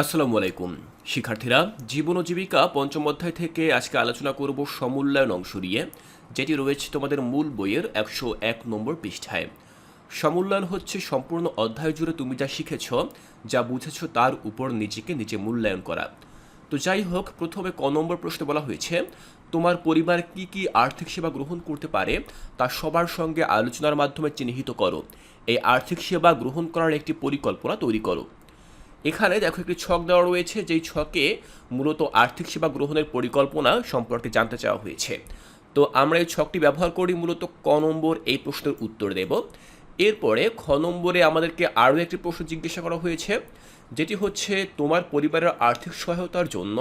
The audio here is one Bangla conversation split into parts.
আসসালামু আলাইকুম। শিক্ষার্থীরা, জীবন ও জীবিকা পঞ্চম অধ্যায় থেকে আজকে আলোচনা করব সমূল্যায়ন অংশ নিয়ে, যেটি রয়েছে তোমাদের মূল বইয়ের একশো এক নম্বর পৃষ্ঠায়। সমূল্যায়ন হচ্ছে সম্পূর্ণ অধ্যায় জুড়ে তুমি যা শিখেছ, যা বুঝেছ তার উপর নিজেকে নিজে মূল্যায়ন করা। তো যাই হোক, প্রথমে ক নম্বর প্রশ্নে বলা হয়েছে, তোমার পরিবার কি কি আর্থিক সেবা গ্রহণ করতে পারে, তা সবার সঙ্গে আলোচনার মাধ্যমে চিহ্নিত করো। এই আর্থিক সেবা গ্রহণ করার একটি পরিকল্পনা তৈরি করো। এখানে দেখো একটি ছক দেওয়া রয়েছে, যেই ছকে মূলত আর্থিক সেবা গ্রহণের পরিকল্পনা সম্পর্কে জানতে চাওয়া হয়েছে। তো আমরা এই ছকটি ব্যবহার করি, মূলত ক নম্বর এই প্রশ্নের উত্তর দেব। এরপরে খ নম্বরে আমাদেরকে আরও একটি প্রশ্ন জিজ্ঞাসা করা হয়েছে, যেটি হচ্ছে, তোমার পরিবারের আর্থিক সহায়তার জন্য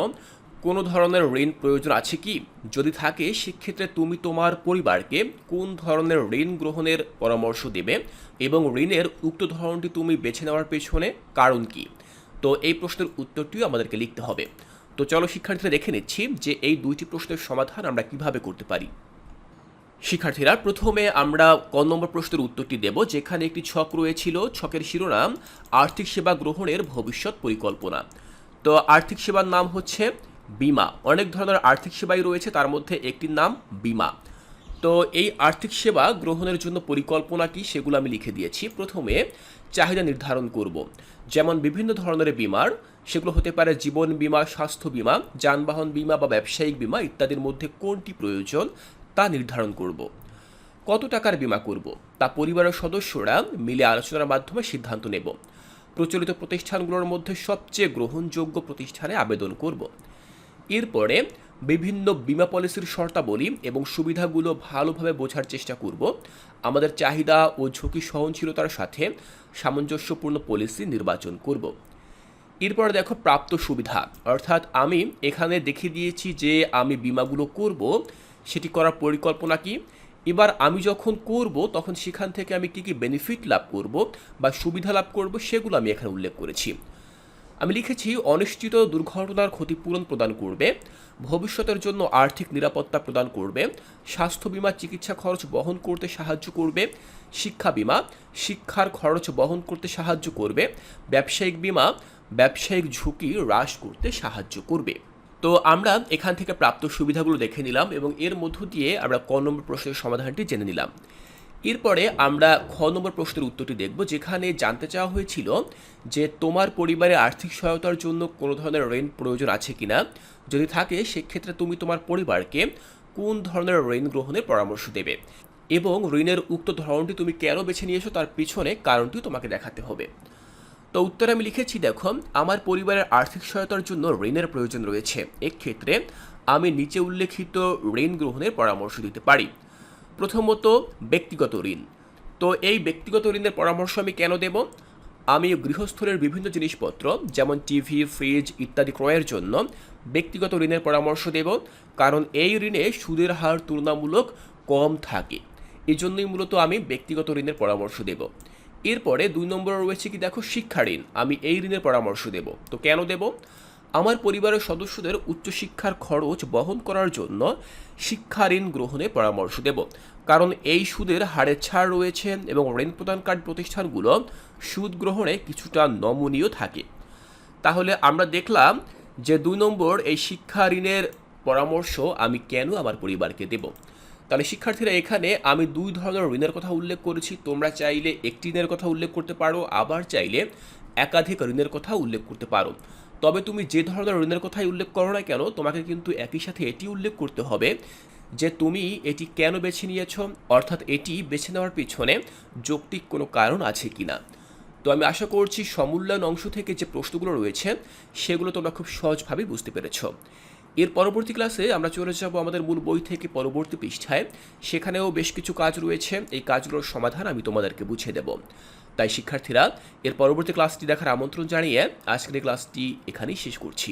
কোনো ধরনের ঋণ প্রয়োজন আছে কি? যদি থাকে, সেক্ষেত্রে তুমি তোমার পরিবারকে কোন ধরনের ঋণ গ্রহণের পরামর্শ দেবে এবং ঋণের উক্ত ধরনটি তুমি বেছে নেওয়ার পেছনে কারণ কি? তো এই প্রশ্নের উত্তরটিও আমাদেরকে লিখতে হবে। তো চলো শিক্ষার্থীরা দেখে নিচ্ছি যে এই দুইটি প্রশ্নের সমাধান আমরা কীভাবে করতে পারি। শিক্ষার্থীরা, প্রথমে আমরা ক নম্বর প্রশ্নের উত্তরটি দেব, যেখানে একটি ছক রয়েছিল, ছকের শিরোনাম, আর্থিক সেবা গ্রহণের ভবিষ্যৎ পরিকল্পনা। তো আর্থিক সেবার নাম হচ্ছে বিমা। অনেক ধরনের আর্থিক সেবাই রয়েছে, তার মধ্যে একটির নাম বিমা। তো এই আর্থিক সেবা গ্রহণের জন্য পরিকল্পনা কি সেগুলো আমি লিখে দিয়েছি। প্রথমে চাহিদা নির্ধারণ করব। যেমন বিভিন্ন ধরনের বিমার, সেগুলো হতে পারে জীবন বিমা, স্বাস্থ্য বিমা, যানবাহন বিমা বা ব্যবসায়িক বিমা ইত্যাদির মধ্যে কোনটি প্রয়োজন তা নির্ধারণ করব। কত টাকার বিমা করব? তা পরিবারের সদস্যরা মিলে আলোচনার মাধ্যমে সিদ্ধান্ত নেব। প্রচলিত প্রতিষ্ঠানগুলোর মধ্যে সবচেয়ে গ্রহণযোগ্য প্রতিষ্ঠানে আবেদন করব। এরপরে বিভিন্ন বিমা পলিসির শর্তাবলী এবং সুবিধাগুলো ভালোভাবে বোঝার চেষ্টা করব। আমাদের চাহিদা ও ঝুঁকি সহনশীলতার সাথে সামঞ্জস্যপূর্ণ পলিসি নির্বাচন করব। এরপর দেখো প্রাপ্ত সুবিধা। অর্থাৎ আমি এখানে দেখে দিয়েছি যে আমি বিমাগুলো করব, সেটি করার পরিকল্পনা কি? এবার আমি যখন করব, তখন সেখান থেকে আমি কী কী বেনিফিট লাভ করব বা সুবিধা লাভ করব, সেগুলো আমি এখানে উল্লেখ করেছি। আমি লিখেছি, অনিশ্চিত দুর্ঘটনার ক্ষতিপূরণ প্রদান করবে, ভবিষ্যতের জন্য আর্থিক নিরাপত্তা প্রদান করবে, স্বাস্থ্য বিমা, চিকিৎসা খরচ বহন করতে সাহায্য করবে, শিক্ষা বিমা, শিক্ষার খরচ বহন করতে সাহায্য করবে, ব্যবসায়িক বিমা, ব্যবসায়িক ঝুঁকি হ্রাস করতে সাহায্য করবে। তো আমরা এখান থেকে প্রাপ্ত সুবিধাগুলো দেখে নিলাম এবং এর মধ্য দিয়ে আমরা ক নম্বর প্রশ্নের সমাধানটি জেনে নিলাম। এরপরে আমরা খ নম্বর প্রশ্নের উত্তরটি দেখব, যেখানে জানতে চাওয়া হয়েছিল যে তোমার পরিবারে আর্থিক সহায়তার জন্য কোনো ধরনের ঋণ প্রয়োজন আছে কিনা। যদি থাকে, সেক্ষেত্রে তুমি তোমার পরিবারকে কোন ধরনের ঋণ গ্রহণের পরামর্শ দেবে এবং ঋণের উক্ত ধরনটি তুমি কেন বেছে নিয়েছো, তার পিছনে কারণটিও তোমাকে দেখাতে হবে। তো উত্তরে আমি লিখেছি, দেখো, আমার পরিবারের আর্থিক সহায়তার জন্য ঋণের প্রয়োজন রয়েছে। এক্ষেত্রে আমি নিচে উল্লেখিত ঋণ গ্রহণের পরামর্শ দিতে পারি। প্রথমত ব্যক্তিগত ঋণ। তো এই ব্যক্তিগত ঋণের পরামর্শ আমি কেন দেব? আমি গৃহস্থলের বিভিন্ন জিনিসপত্র, যেমন টিভি, ফ্রিজ ইত্যাদি ক্রয়ের জন্য ব্যক্তিগত ঋণের পরামর্শ দেব, কারণ এই ঋণে সুদের হার তুলনামূলক কম থাকে। এই জন্যই মূলত আমি ব্যক্তিগত ঋণের পরামর্শ দেব। এরপরে দুই নম্বরে রয়েছে কি, দেখো, শিক্ষা ঋণ। আমি এই ঋণের পরামর্শ দেব। তো কেন দেব? আমার পরিবারের সদস্যদের উচ্চশিক্ষার খরচ বহন করার জন্য শিক্ষা ঋণ গ্রহণে পরামর্শ দেব। কারণ এই সুদের হারে ছাড় রয়েছে এবং ঋণ প্রদানকারী প্রতিষ্ঠানগুলো সুদ গ্রহণে কিছুটা নমনীয় থাকে। তাহলে আমরা দেখলাম যে দুই নম্বর এই শিক্ষা ঋণের পরামর্শ আমি কেন আমার পরিবারকে দেব? তাহলে শিক্ষার্থীরা এখানে আমি দুই ধরনের ঋণের কথা উল্লেখ করেছি। তোমরা চাইলে একটি ঋণের কথা উল্লেখ করতে পারো, আবার চাইলে একাধিক ঋণের কথা উল্লেখ করতে পারো। তবে তুমি যে ধরনের ঋণের কথাই উল্লেখ করো না কেন, তোমাকে কিন্তু একই সাথে এটি উল্লেখ করতে হবে যে তুমি এটি কেন বেছে নিয়েছ, অর্থাৎ এটি বেছে নেওয়ার পিছনে যৌক্তিক কোনো কারণ আছে কি না তো আমি আশা করছি সমূল্যায়ন অংশ থেকে যে প্রশ্নগুলো রয়েছে, সেগুলো তোমরা খুব সহজভাবেই বুঝতে পেরেছ। এর পরবর্তী ক্লাসে আমরা চলে যাব আমাদের মূল বই থেকে পরবর্তী পৃষ্ঠায়। সেখানেও বেশ কিছু কাজ রয়েছে, এই কাজগুলোর সমাধান আমি তোমাদেরকে বুঝিয়ে দেব। তাই শিক্ষার্থীরা এর পরবর্তী ক্লাসটি দেখার আমন্ত্রণ জানিয়ে আজকের এই ক্লাসটি এখানেই শেষ করছি।